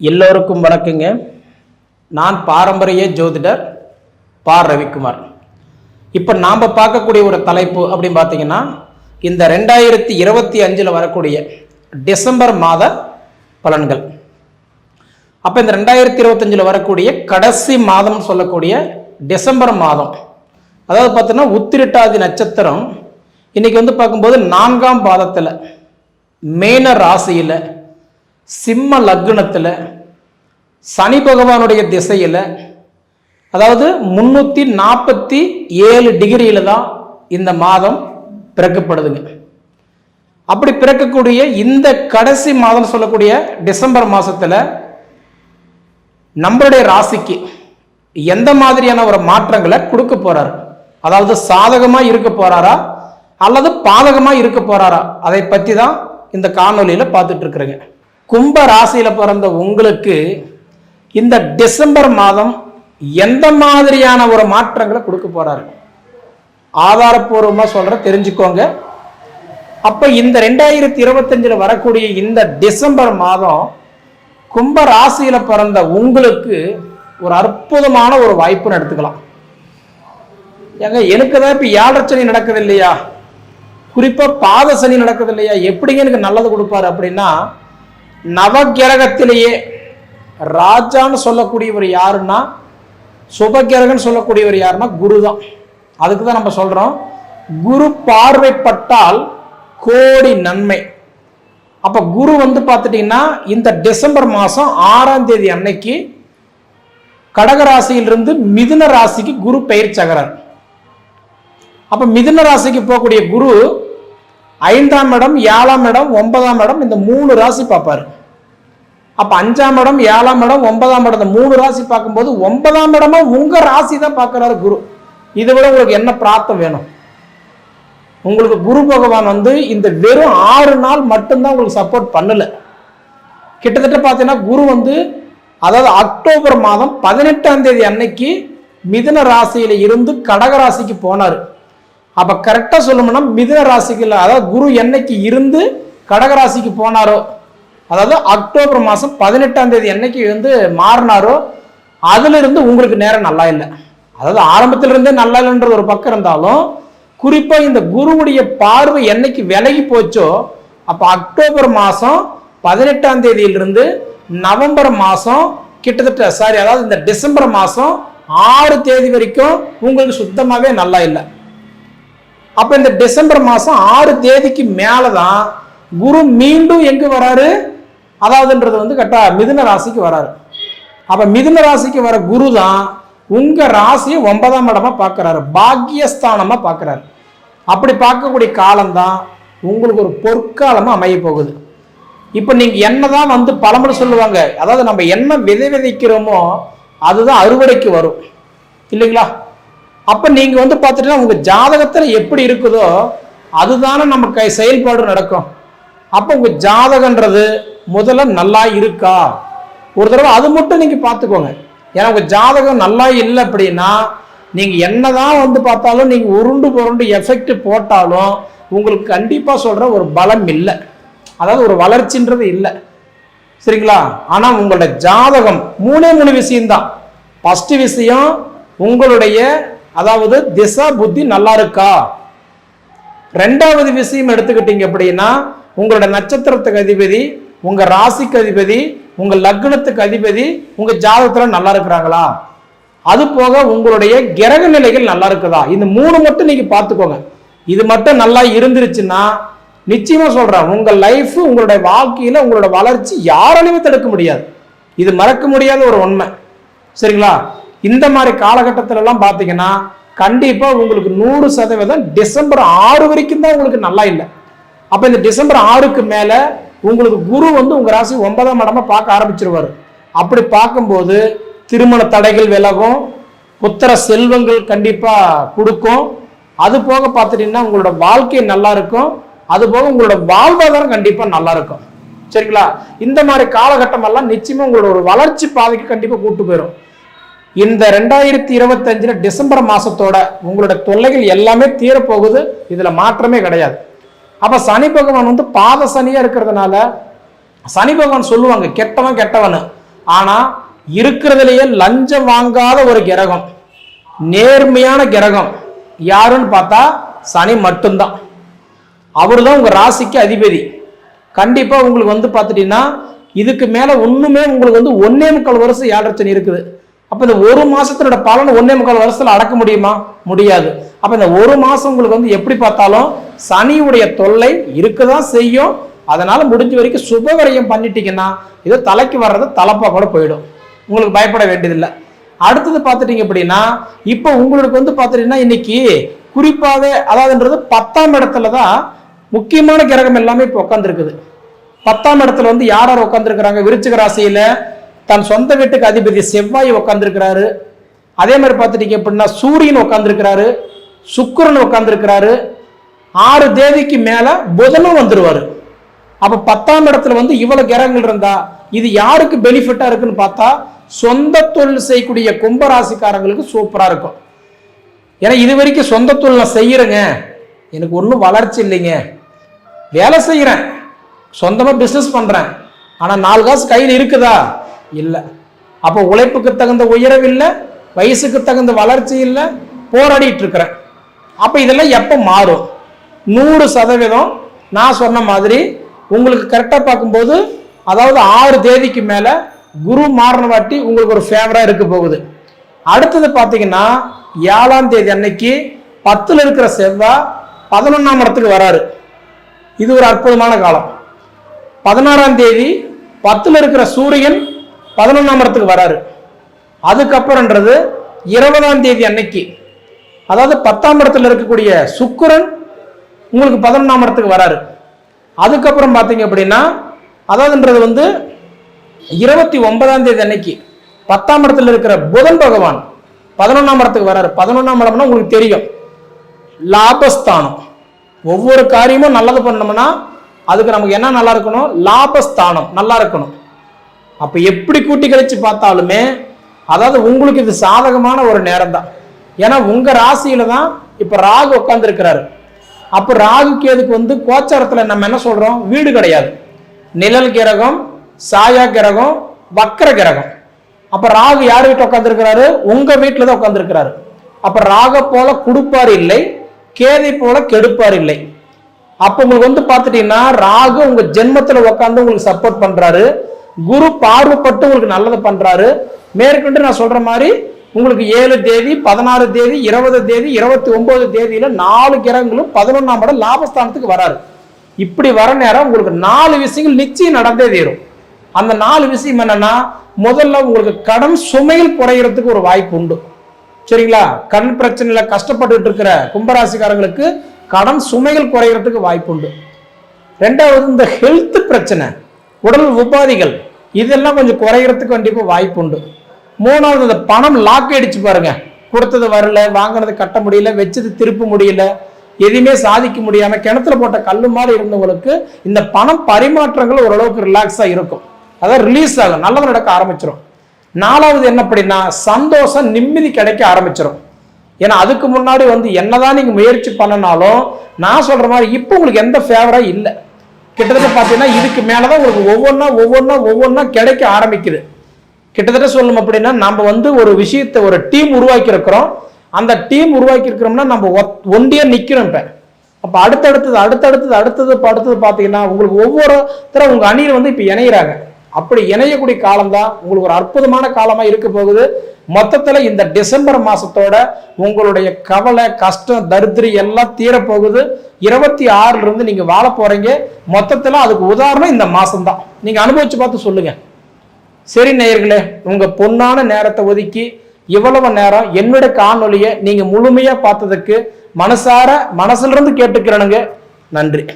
எல்லோருக்கும் வணக்கங்க. நான் பாரம்பரிய ஜோதிடர் பா ரவிக்குமார். இப்போ நாம் பார்க்கக்கூடிய ஒரு தலைப்பு அப்படின்னு பார்த்தீங்கன்னா இந்த ரெண்டாயிரத்தி இருபத்தி அஞ்சில் வரக்கூடிய டிசம்பர் மாத பலன்கள். அப்போ இந்த ரெண்டாயிரத்தி இருபத்தஞ்சில் வரக்கூடிய கடைசி மாதம்னு சொல்லக்கூடிய டிசம்பர் மாதம். அதாவது பார்த்தோன்னா உத்திரட்டாதி நட்சத்திரம் இன்னைக்கு வந்து பார்க்கும்போது நான்காம் பாதத்தில் மேன ராசியில் சிம்ம லக்னத்தில் சனி பகவானுடைய திசையில் அதாவது முந்நூற்றி நாற்பத்தி ஏழு டிகிரியில் தான் இந்த மாதம் பிறக்கப்படுதுங்க. அப்படி பிறக்கக்கூடிய இந்த கடைசி மாதம் சொல்லக்கூடிய டிசம்பர் மாதத்தில் நம்மளுடைய ராசிக்கு எந்த மாதிரியான ஒரு மாற்றங்களை கொடுக்க போகிறார் அதாவது சாதகமாக இருக்க போகிறாரா அல்லது பாதகமாக இருக்க போகிறாரா அதை பற்றி தான் இந்த காணொலியில் பார்த்துட்ருக்குறேங்க கும்ப ராசியில் பிறந்த உங்களுக்கு இந்த டிசம்பர் மாதம் எந்த மாதிரியான ஒரு மாற்றங்களை கொடுக்க போறாரு? ஆதாரப்பூர்வமாக சொல்கிற தெரிஞ்சுக்கோங்க. அப்போ இந்த ரெண்டாயிரத்தி இருபத்தஞ்சில் வரக்கூடிய இந்த டிசம்பர் மாதம் கும்ப ராசியில் பிறந்த உங்களுக்கு ஒரு அற்புதமான ஒரு வாய்ப்புன்னு எடுத்துக்கலாம். ஏங்க எனக்கு தான் இப்போ ஏழரை சனி நடக்குது இல்லையா? குறிப்பாக பாத சனி நடக்குது இல்லையா? எப்படிங்க எனக்கு நல்லது கொடுப்பாரு அப்படின்னா நவகிரகத்திலேயே ராஜான்னு சொல்லக்கூடியவர் யாருன்னா சுபகிரகன்னு சொல்லக்கூடியவர் யாருன்னா குரு தான் அதுக்கு தான் நம்ம சொல்றோம் குரு பார்வைப்பட்டால் கோடி நன்மை. அப்ப குரு வந்து பார்த்துட்டீங்கன்னா இந்த டிசம்பர் மாதம் ஆறாம் தேதி அன்னைக்கு கடகராசியிலிருந்து மிதுன ராசிக்கு குரு பெயர் சகரார். அப்ப மிதுன ராசிக்கு போகக்கூடிய குரு ஐந்தாம் இடம் ஏழாம் இடம் ஒன்பதாம் இடம் இந்த மூணு ராசி பார்ப்பாரு. அப்ப அஞ்சாம் இடம் ஏழாம் இடம் ஒன்பதாம் இடம் இந்த மூணு ராசி பார்க்கும்போது ஒன்பதாம் இடமா உங்க ராசி தான் பார்க்குறாரு குரு. இதை விட உங்களுக்கு என்ன பிரார்த்தம் வேணும்? உங்களுக்கு குரு பகவான் வந்து இந்த வெறும் ஆறு நாள் மட்டும்தான் உங்களுக்கு சப்போர்ட் பண்ணல. கிட்டத்தட்ட பார்த்தீங்கன்னா குரு வந்து அதாவது அக்டோபர் மாதம் பதினெட்டாம் தேதி அன்னைக்கு மிதன ராசியில இருந்து கடக ராசிக்கு போனார். அப்ப கரெக்டா சொல்லணும்னா மிதுன ராசிக்கு அதாவது குரு என்னைக்கு இருந்து கடக ராசிக்கு போனாரோ அதாவது அக்டோபர் மாதம் பதினெட்டாம் தேதி என்னைக்கு வந்து மாறினாரோ அதுல இருந்து உங்களுக்கு நேரம் நல்லா இல்லை. அதாவது ஆரம்பத்துல இருந்தே நல்லா இல்லைன்றது ஒரு பக்கம் இருந்தாலும் குறிப்பா இந்த குருவுடைய பார்வை என்னைக்கு விலகி போச்சோ அப்ப அக்டோபர் மாசம் பதினெட்டாம் தேதியிலிருந்து நவம்பர் மாசம் கிட்டத்தட்ட சாரி அதாவது இந்த டிசம்பர் மாசம் ஆறு தேதி வரைக்கும் உங்களுக்கு சுத்தமாவே நல்லா இல்லை. அப்ப இந்த டிசம்பர் மாசம் ஆறு தேதிக்கு மேலதான் குரு மீண்டும் எங்க வராரு? அதாவதுன்றது வந்து கரெக்டாக மிதுன ராசிக்கு வராரு. அப்ப மிதுன ராசிக்கு வர குரு தான் உங்க ராசியை ஒன்பதாம் இடமா பார்க்குறாரு. பாக்கியஸ்தானமா பார்க்குறாரு. அப்படி பார்க்கக்கூடிய காலம்தான் உங்களுக்கு ஒரு பொற்காலமா அமைய போகுது. இப்போ நீங்க என்னதான் வந்து பழமொழி சொல்லுவாங்க. அதாவது நம்ம என்ன விதை விதைக்கிறோமோ அதுதான் அறுவடைக்கு வரும். இல்லைங்களா? அப்போ நீங்கள் வந்து பார்த்துட்டீங்கன்னா உங்கள் ஜாதகத்தில் எப்படி இருக்குதோ அதுதானே நம்ம கை செயல்பாடு நடக்கும். அப்போ உங்கள் ஜாதகன்றது முதல்ல நல்லா இருக்கா? ஒரு தடவை அது மட்டும் நீங்கள் பார்த்துக்கோங்க. ஏன்னா உங்கள் ஜாதகம் நல்லா இல்லை அப்படின்னா நீங்கள் என்னதான் வந்து பார்த்தாலும் நீங்கள் உருண்டு புரண்டு எஃபெக்ட் போட்டாலும் உங்களுக்கு கண்டிப்பாக சொல்கிற ஒரு பலம் இல்லை. அதாவது ஒரு வளர்ச்சின்றது இல்லை. சரிங்களா? ஆனால் உங்களோட ஜாதகம் மூணே மூணு விஷயம்தான். ஃபஸ்ட்டு விஷயம் உங்களுடைய அதாவது திசா புத்தி நல்லா இருக்கா ரெண்டாவது விஷயம் எடுத்துக்கிட்டீங்க அப்படின்னா உங்களோட நட்சத்திரத்துக்கு அதிபதி உங்க ராசிக்கு அதிபதி உங்க லக்னத்துக்கு அதிபதி உங்க ஜாதகத்துல நல்லா இருக்கிறாங்களா அது போக உங்களுடைய கிரக நிலைகள் நல்லா இருக்குதா இந்த மூணு மட்டும் நீங்க பார்த்துக்கோங்க. இது மட்டும் நல்லா இருந்துருச்சுன்னா நிச்சயமா சொல்றேன் உங்க லைஃப் உங்களுடைய வாழ்க்கையில உங்களோட வளர்ச்சி யாராலையுமே தடுக்க முடியாது. இது மறக்க முடியாத ஒரு உண்மை. சரிங்களா? இந்த மாதிரி காலகட்டத்தில எல்லாம் பார்த்தீங்கன்னா கண்டிப்பா உங்களுக்கு நூறு சதவீதம் டிசம்பர் ஆறு வரைக்கும் தான் உங்களுக்கு நல்லா இல்லை. அப்ப இந்த டிசம்பர் ஆறுக்கு மேல உங்களுக்கு குரு வந்து உங்க ராசி ஒன்பதாம் இடமா பார்க்க ஆரம்பிச்சிருவாரு. அப்படி பார்க்கும்போது திருமண தடைகள் விலகும் புத்திர செல்வங்கள் கண்டிப்பா கொடுக்கும். அது போக பார்த்துட்டீங்கன்னா உங்களோட வாழ்க்கை நல்லா இருக்கும். அது போக உங்களோட வாழ்வாதாரம் கண்டிப்பா நல்லா இருக்கும். சரிங்களா? இந்த மாதிரி காலகட்டம் எல்லாம் நிச்சயமா உங்களோட ஒரு வளர்ச்சி பாதைக்கு கண்டிப்பா கூட்டு போயிடும் இந்த ரெண்டாயிரத்தி இருபத்தஞ்சில் டிசம்பர் மாதத்தோட உங்களோட தொல்லைகள் எல்லாமே தீரப்போகுது. இதில் மாற்றமே கிடையாது. அப்போ சனி பகவான் வந்து பாத சனியாக இருக்கிறதுனால சனி பகவான் சொல்லுவாங்க கெட்டவன் கெட்டவன். ஆனால் இருக்கிறதுலையே லஞ்சம் வாங்காத ஒரு கிரகம் நேர்மையான கிரகம் யாருன்னு பார்த்தா சனி மட்டும்தான். அவர் தான் உங்கள் ராசிக்கு அதிபதி. கண்டிப்பாக உங்களுக்கு வந்து பார்த்துட்டீங்கன்னா இதுக்கு மேலே ஒன்றுமே உங்களுக்கு வந்து ஒன்னே முக்கால் வருஷம் ஏழரை இருக்குது. அப்ப இந்த ஒரு மாசத்தினோட பலன் ஒன்னே முக்கால் வருஷத்துல அடக்க முடியுமா? முடியாது. அப்ப இந்த ஒரு மாசம் உங்களுக்கு வந்து எப்படி பார்த்தாலும் சனியுடைய தொல்லை இருக்கதான் செய்யும். அதனால முடிஞ்ச வரைக்கும் சுபவரையும் பண்ணிட்டீங்கன்னா இதோ தலைக்கு வர்றது தலைப்பாக கூட போயிடும். உங்களுக்கு பயப்பட வேண்டியதில்லை. அடுத்தது பார்த்துட்டீங்க அப்படின்னா இப்போ உங்களுக்கு வந்து பார்த்துட்டீங்கன்னா இன்னைக்கு குறிப்பாகவே அதாவதுன்றது பத்தாம் இடத்துல தான் முக்கியமான கிரகம் எல்லாமே இப்போ உட்காந்துருக்குது பத்தாம் இடத்துல வந்து யார் யார் உட்காந்துருக்கிறாங்க விருச்சிக ராசியில் தன் சொந்த வீட்டுக்கு அதிபதி செவ்வாய் உட்காந்துருக்கிறாரு அதே மாதிரி பார்த்துட்டீங்க அப்படின்னா சூரியன் உட்காந்துருக்கிறாரு சுக்கரன் உட்காந்துருக்கிறாரு ஆறு தேதிக்கு மேலே புதனும் வந்துடுவார் அப்போ பத்தாம் இடத்துல வந்து இவ்வளோ கிரகங்கள் இருந்தா இது யாருக்கு பெனிஃபிட்டாக இருக்குன்னு பார்த்தா சொந்த தொழில் செய்யக்கூடிய கும்பராசிக்காரங்களுக்கு சூப்பராக இருக்கும். ஏன்னா இது வரைக்கும் சொந்த தொழில் நான் செய்கிறேங்க எனக்கு ஒன்றும் வளர்ச்சி இல்லைங்க. வேலை செய்கிறேன் சொந்தமாக பிஸ்னஸ் பண்ணுறேன் ஆனால் நாலு காசு கையில் இருக்குதா? இல்லை. அப்போ உழைப்புக்கு தகுந்த உயரவு இல்லை வயசுக்கு தகுந்த வளர்ச்சி இல்லை போராடிட்டு இருக்கிறேன் அப்போ இதெல்லாம் எப்போ மாறும்? நூறு சதவீதம் நான் சொன்ன மாதிரி உங்களுக்கு கரெக்டாக பார்க்கும்போது அதாவது ஆறு தேதிக்கு மேலே குரு மாறின வாட்டி உங்களுக்கு ஒரு ஃபேவராக இருக்க போகுது. அடுத்தது பார்த்தீங்கன்னா ஏழாம் தேதி அன்னைக்கு பத்தில் இருக்கிற செவ்வாய் பதினொன்றாம் இடத்துக்கு வராரு. இது ஒரு அற்புதமான காலம். பதினாறாம் தேதி பத்தில் இருக்கிற சூரியன் பதினொன்றாம் இடத்துக்கு வராரு. அதுக்கப்புறம்ன்றது இருபதாம் தேதி அன்னைக்கு. அதாவது பத்தாம் இடத்துல இருக்கக்கூடிய சுக்கரன் உங்களுக்கு பதினொன்றாம் இடத்துக்கு வராரு. அதுக்கப்புறம் பார்த்தீங்க அப்படின்னா அதாவதுன்றது வந்து இருபத்தி ஒன்பதாம் தேதி அன்னைக்கு பத்தாம் இடத்துல இருக்கிற புதன் பகவான் பதினொன்றாம் இடத்துக்கு வராரு. பதினொன்றாம் இடம்னா உங்களுக்கு தெரியும். லாபஸ்தானம். ஒவ்வொரு காரியமும் நல்லது பண்ணோம்னா அதுக்கு நமக்கு என்ன நல்லா இருக்கணும்? லாபஸ்தானம். நல்லா இருக்கணும். அப்போ எப்படி கூட்டி கழிச்சு பார்த்தாலுமே அதாவது உங்களுக்கு இது சாதகமான ஒரு நேரம் தான் ஏன்னா உங்க ராசியில தான் இப்ப ராகு உட்காந்துருக்கிறாரு அப்போ ராகு கேதுக்கு வந்து கோச்சாரத்தில் நம்ம என்ன சொல்றோம்? வீடு கிடையாது. நிழல் கிரகம் சாயா கிரகம் வக்கர கிரகம். அப்போ ராகு யார் வீட்டு உட்காந்துருக்கிறாரு உங்க வீட்டில் தான் உட்காந்துருக்கிறாரு அப்ப ராக போல கொடுப்பார் இல்லை கேதை போல கெடுப்பார் இல்லை. அப்போ உங்களுக்கு வந்து பார்த்துட்டீங்கன்னா ராகு உங்க ஜென்மத்தில் உட்காந்து உங்களுக்கு சப்போர்ட் பண்றாரு. குரு பார்வைப்பட்டு உங்களுக்கு நல்லது பண்றாரு. மேற்கொண்டு நான் சொல்ற மாதிரி உங்களுக்கு ஏழு தேதி பதினாறு தேதி இருபது தேதி இருபத்தி ஒன்பது தேதியில நாலு கிரகங்களும் பதினொன்னாம் இடம் லாபஸ்தானத்துக்கு வராரு. இப்படி வர நேரம் உங்களுக்கு நாலு விஷயங்கள் நிச்சயம் நடந்தே தீரும். அந்த நாலு விஷயம் என்னன்னா முதல்ல உங்களுக்கு கடன் சுமையில் குறையறதுக்கு ஒரு வாய்ப்பு உண்டு. சரிங்களா? கண் பிரச்சனையில கஷ்டப்பட்டுட்டு இருக்கிற கும்பராசிக்காரங்களுக்கு கடன் சுமைகள் குறையறதுக்கு வாய்ப்பு உண்டு. ரெண்டாவது இந்த ஹெல்த் பிரச்சனை. உடல் உபாதிகள் இதெல்லாம் கொஞ்சம் குறையறதுக்கு கண்டிப்பாக வாய்ப்பு உண்டு. மூணாவது இந்த பணம் லாக் அடிச்சு பாருங்க. கொடுத்தது வரல வாங்கினது கட்ட முடியல வச்சது திருப்ப முடியல எதுவுமே சாதிக்க முடியாமல் கிணத்துல போட்ட கல் மாதிரி இருந்தவங்களுக்கு இந்த பணம் பரிமாற்றங்கள் ஓரளவுக்கு ரிலாக்ஸாக இருக்கும். அதான் ரிலீஸ் ஆகும் நல்லது நடக்க ஆரம்பிச்சிடும் நாலாவது என்ன அப்படின்னா சந்தோஷம் நிம்மதி கிடைக்க ஆரம்பிச்சிடும் ஏன்னா அதுக்கு முன்னாடி வந்து என்னதான் நீங்கள் முயற்சி பண்ணனாலும் நான் சொல்ற மாதிரி இப்போ உங்களுக்கு எந்த ஃபேவரா இல்லை. கிட்டத்தட்ட பார்த்தீங்கன்னா இதுக்கு மேலே தான் உங்களுக்கு ஒவ்வொன்றா ஒவ்வொன்றா ஒவ்வொன்றா கிடைக்க ஆரம்பிக்குது. கிட்டத்தட்ட சொல்லணும் அப்படின்னா நம்ம வந்து ஒரு விஷயத்தை ஒரு டீம் உருவாக்கியிருக்கிறோம். அந்த டீம் உருவாக்கியிருக்கிறோம்னா நம்ம ஒத்- நிற்கிறோம் இப்போ. அப்போ அடுத்தடுத்தது அடுத்தடுத்தது அடுத்தது அடுத்தது பார்த்தீங்கன்னா உங்களுக்கு ஒவ்வொருத்தரும் உங்கள் அணியில் வந்து இப்போ இணையிறாங்க. அப்படி இணையக்கூடிய காலம் தான் உங்களுக்கு ஒரு அற்புதமான காலமாக இருக்க போகுது. மொத்தத்தில் இந்த டிசம்பர் மாதத்தோட உங்களுடைய கவலை கஷ்டம் தரித்திரி எல்லாம் தீரப்போகுது. இருபத்தி ஆறுலேருந்து நீங்கள் வாழ போகிறீங்க மொத்தத்தில் அதுக்கு உதாரணம் இந்த மாதம்தான் தான் அனுபவித்து அனுபவிச்சு பார்த்து சொல்லுங்கள் சரி நேயர்களே உங்கள் பொன்னான நேரத்தை ஒதுக்கி இவ்வளவு நேரம் என்னோட காணொலியை நீங்கள் முழுமையாக பார்த்ததுக்கு மனசார மனசுலேருந்து கேட்டுக்கிறனுங்க. நன்றி.